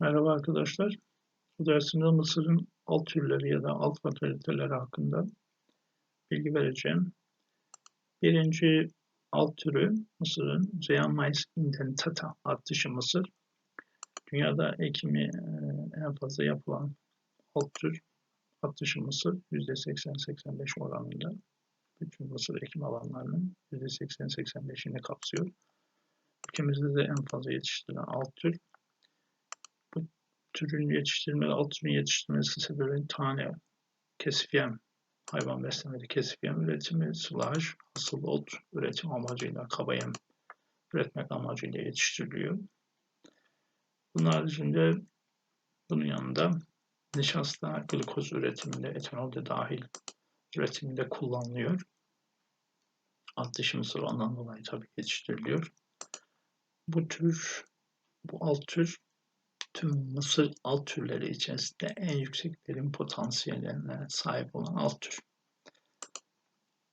Merhaba arkadaşlar. Bu dersimde Mısır'ın alt türleri ya da alt fataliteleri hakkında bilgi vereceğim. Birinci alt türü Mısır'ın Zeamais indentata ad dışı Mısır. Dünyada ekimi e, en fazla yapılan alt tür ad dışı Mısır %80-85 oranında. Bütün Mısır ekim alanlarının %80-85'ini kapsıyor. Ülkemizde de en fazla yetiştirilen alt tür türün yetiştirme, alt türün yetiştirmesi sebebi tane kesifyem, hayvan beslemede kesifyem üretimi, sılaj, asıl ot üretim amacıyla kaba yem üretmek amacıyla yetiştiriliyor. Bunun haricinde bunun yanında nişasta glikoz üretiminde, etanol de dahil üretiminde kullanılıyor. Alt dışı mısır ondan dolayı tabii yetiştiriliyor. Bu tür, bu alt tür tüm Mısır alt türleri içerisinde en yüksek verim potansiyeline sahip olan alt tür.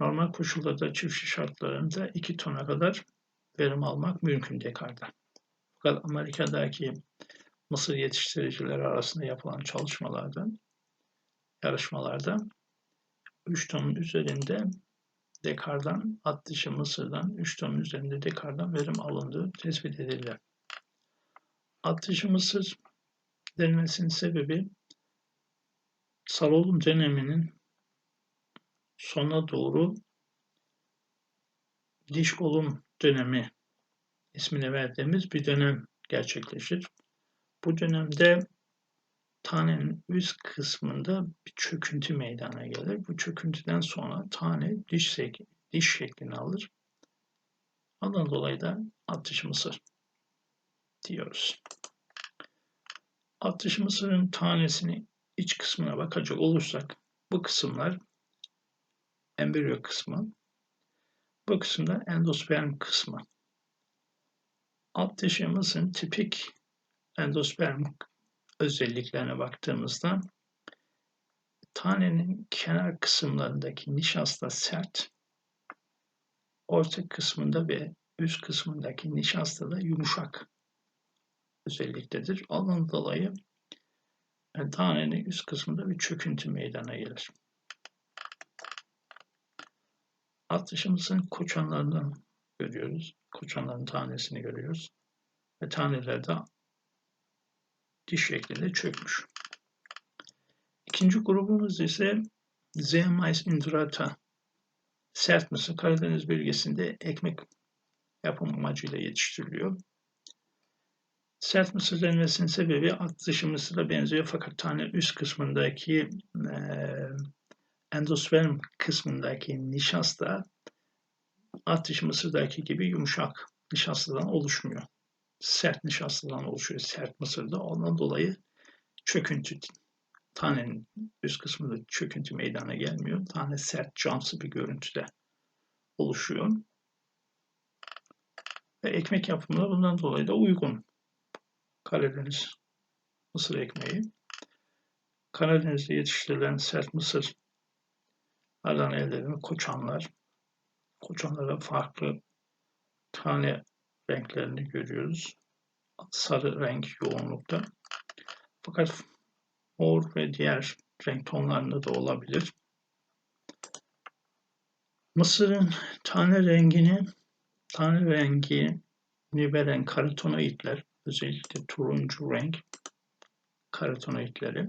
Normal koşullarda çiftçi şartlarında 2 tona kadar verim almak mümkün dekarda. Fakat Amerika'daki mısır yetiştiricileri arasında yapılan çalışmalarda, yarışmalarda 3 tonun üzerinde dekardan, at dışı mısırdan 3 tonun üzerinde dekardan verim alındığı tespit edildi. Ateşi Mısır denmesinin sebebi Salolum döneminin sona doğru diş olum dönemi ismini verdiğimiz bir dönem gerçekleşir. Bu dönemde tanenin üst kısmında bir çöküntü meydana gelir. Bu çöküntüden sonra tane diş, diş şeklini alır. Ondan dolayı da atış mısır diyoruz. Alt dışı mısırın tanesini iç kısmına bakacak olursak bu kısımlar embriyo kısmı. Bu kısımda endosperm kısmı. Alt mısırın tipik endosperm özelliklerine baktığımızda tanenin kenar kısımlarındaki nişasta sert, orta kısmında ve üst kısmındaki nişasta da yumuşak özelliktedir. Ondan dolayı yani tanenin üst kısmında bir çöküntü meydana gelir. Alt dışımızın koçanlarından görüyoruz. Koçanların tanesini görüyoruz. Ve taneler de diş şeklinde çökmüş. İkinci grubumuz ise Zeamais indrata sert mısır Karadeniz bölgesinde ekmek yapım amacıyla yetiştiriliyor. Sert mısır denmesinin sebebi alt dışı mısıra benziyor fakat tane üst kısmındaki e, endosperm kısmındaki nişasta alt dışı mısırdaki gibi yumuşak nişastadan oluşmuyor. Sert nişastadan oluşuyor sert mısırda. Ondan dolayı çöküntü tanenin üst kısmında çöküntü meydana gelmiyor. Tane sert camsı bir görüntüde oluşuyor. Ve ekmek yapımına bundan dolayı da uygun. Karadeniz mısır ekmeği. Karadeniz'de yetiştirilen sert mısır Ardan elde edilen koçanlar. Koçanlara farklı tane renklerini görüyoruz. Sarı renk yoğunlukta. Fakat mor ve diğer renk tonlarında da olabilir. Mısırın tane rengini, tane rengini veren karotenoidler özellikle turuncu renk karotenoidleri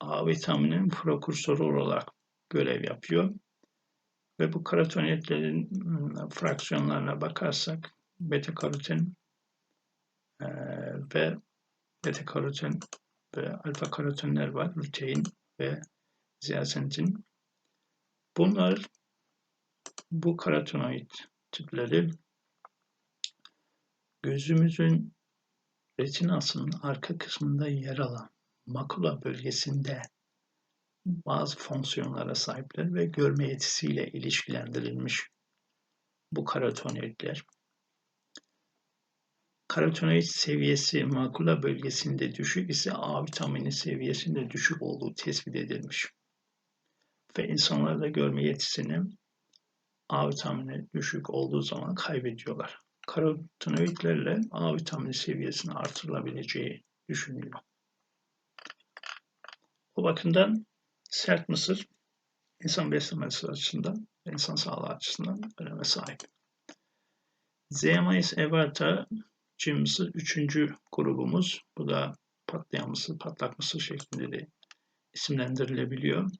A vitaminin prekursörü olarak görev yapıyor. Ve bu karotenoidlerin ıı, fraksiyonlarına bakarsak beta karotin e, ve beta karotin ve alfa karotinler var. Lutein ve zeaxantin. Bunlar bu karotenoid tipleri gözümüzün retinasının arka kısmında yer alan makula bölgesinde bazı fonksiyonlara sahipler ve görme yetisiyle ilişkilendirilmiş bu karotenoidler. Karotenoid seviyesi makula bölgesinde düşük ise A vitamini seviyesinde düşük olduğu tespit edilmiş. Ve insanlarda görme yetisini A vitamini düşük olduğu zaman kaybediyorlar karotenoidlerle A vitamini seviyesinin artırılabileceği düşünülüyor. Bu bakımdan sert mısır insan beslemesi açısından, insan sağlığı açısından öneme sahip. Zeamayis everta Çin mısır üçüncü grubumuz. Bu da patlayan mısır, patlak mısır şeklinde de isimlendirilebiliyor.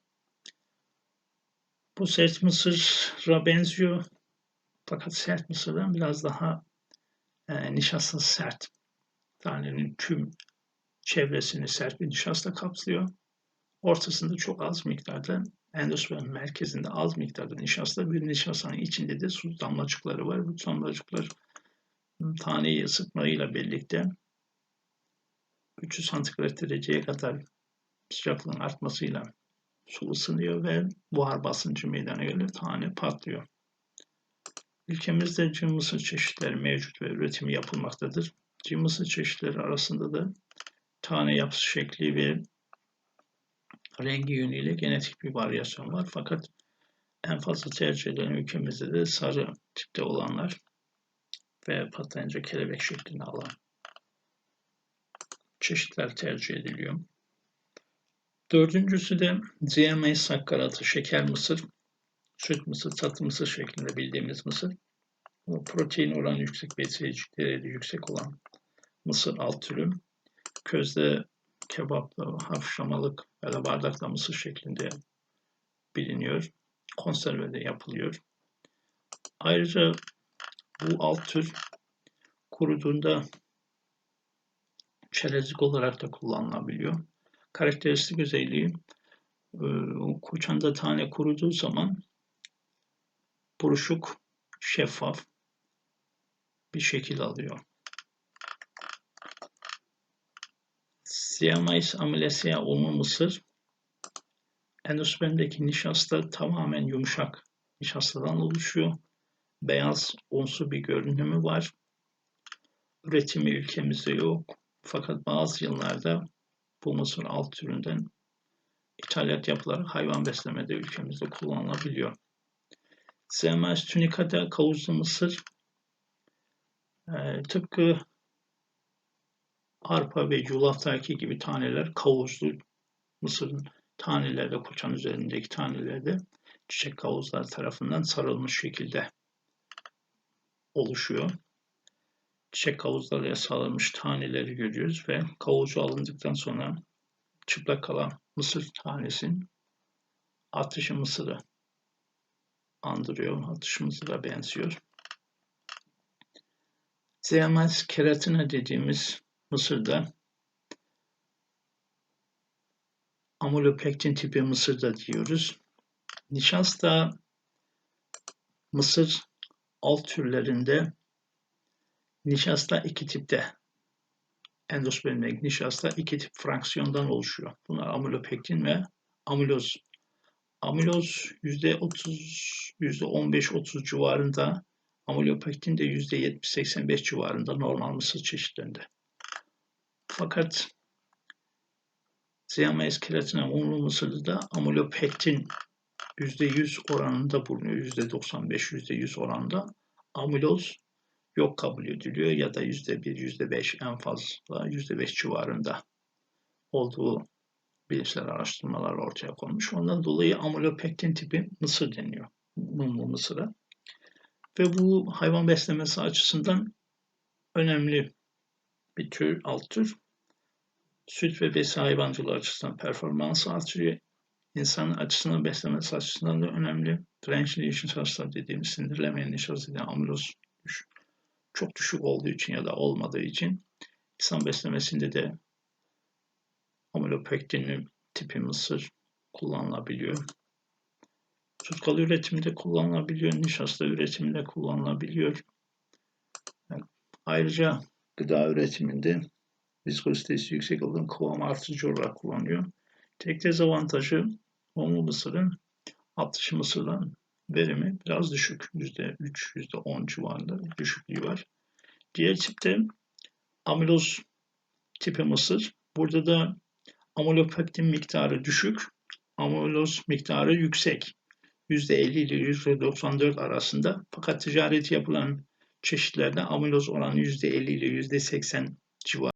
Bu sert mısıra benziyor. Fakat sert mısırdan biraz daha e, nişastası sert. Tanenin tüm çevresini sert bir nişasta kaplıyor. Ortasında çok az miktarda endosperm merkezinde az miktarda nişasta bir nişastanın içinde de su damlacıkları var. Bu damlacıklar taneyi ısıtmayla birlikte 300 santigrat dereceye kadar sıcaklığın artmasıyla su ısınıyor ve buhar basıncı meydana geliyor. Tane patlıyor. Ülkemizde mısır çeşitleri mevcut ve üretimi yapılmaktadır. Mısır çeşitleri arasında da tane yapısı şekli ve rengi yönüyle genetik bir varyasyon var. Fakat en fazla tercih edilen ülkemizde de sarı tipte olanlar ve patlayınca kelebek şeklini alan çeşitler tercih ediliyor. Dördüncüsü de ZMA sakkaratı, şeker mısır, süt mısır, tatlı mısır şeklinde bildiğimiz mısır. Protein oranı yüksek, besleyici değeri yüksek olan mısır alt türü. Közde kebapla, hafşlamalık ya da bardakla mısır şeklinde biliniyor. Konservede yapılıyor. Ayrıca bu alt tür kuruduğunda çerezlik olarak da kullanılabiliyor. Karakteristik özelliği koçanda tane kuruduğu zaman buruşuk, şeffaf bir şekil alıyor. Siamais amilesea olma mısır endospermdeki nişasta tamamen yumuşak nişastadan oluşuyor. Beyaz unsu bir görünümü var. Üretimi ülkemizde yok. Fakat bazı yıllarda bu mısır alt türünden ithalat yapılarak hayvan beslemede ülkemizde kullanılabiliyor. Zemas tunicata kavuzlu mısır e, tıpkı arpa ve yulaftaki gibi taneler kavuzlu mısırın tanelerde koçan üzerindeki tanelerde çiçek kavuzlar tarafından sarılmış şekilde oluşuyor. Çiçek kavuzlarıyla sarılmış taneleri görüyoruz ve kavuzu alındıktan sonra çıplak kalan mısır tanesinin atışı mısırı andırıyor. Atışı mısıra benziyor. Zeamaz keratina dediğimiz Mısır'da amylopektin tipi Mısır'da diyoruz. Nişasta Mısır alt türlerinde nişasta iki tipte endospermdeki nişasta iki tip fraksiyondan oluşuyor. Bunlar amylopektin ve amüloz. Amüloz %30, %15-30 civarında, amylopektin de %70-85 civarında normal mısır çeşitlerinde. Fakat Zeamayis keratina unlu mısırda da amylopektin %100 oranında bulunuyor. %95-%100 oranında. Amüloz yok kabul ediliyor ya da %1, %5 en fazla %5 civarında olduğu bilimsel araştırmalar ortaya konmuş. Ondan dolayı amylopektin tipi mısır deniyor. Mumlu mısıra. Ve bu hayvan beslemesi açısından önemli bir tür, alt tür. Süt ve besi hayvancılığı açısından performansı artırıyor. İnsan açısından beslemesi açısından da önemli. Dirençli nişasta dediğimiz sindirlemeyen nişasta dediğimiz amüloz çok düşük olduğu için ya da olmadığı için insan beslemesinde de amilopektin tipi mısır kullanılabiliyor. Tutkal üretiminde kullanılabiliyor, nişasta üretiminde kullanılabiliyor. Ayrıca gıda üretiminde viskozitesi yüksek olan kıvam artıcı olarak kullanılıyor. Tek dezavantajı mumlu mısırın atlışı mısırdan verimi biraz düşük. %3, %10 civarında düşüklüğü var. Diğer tipte amiloz tipi mısır. Burada da amilopektin miktarı düşük, amiloz miktarı yüksek. %50 ile %94 arasında. Fakat ticareti yapılan çeşitlerde amiloz oranı %50 ile %80 civarında.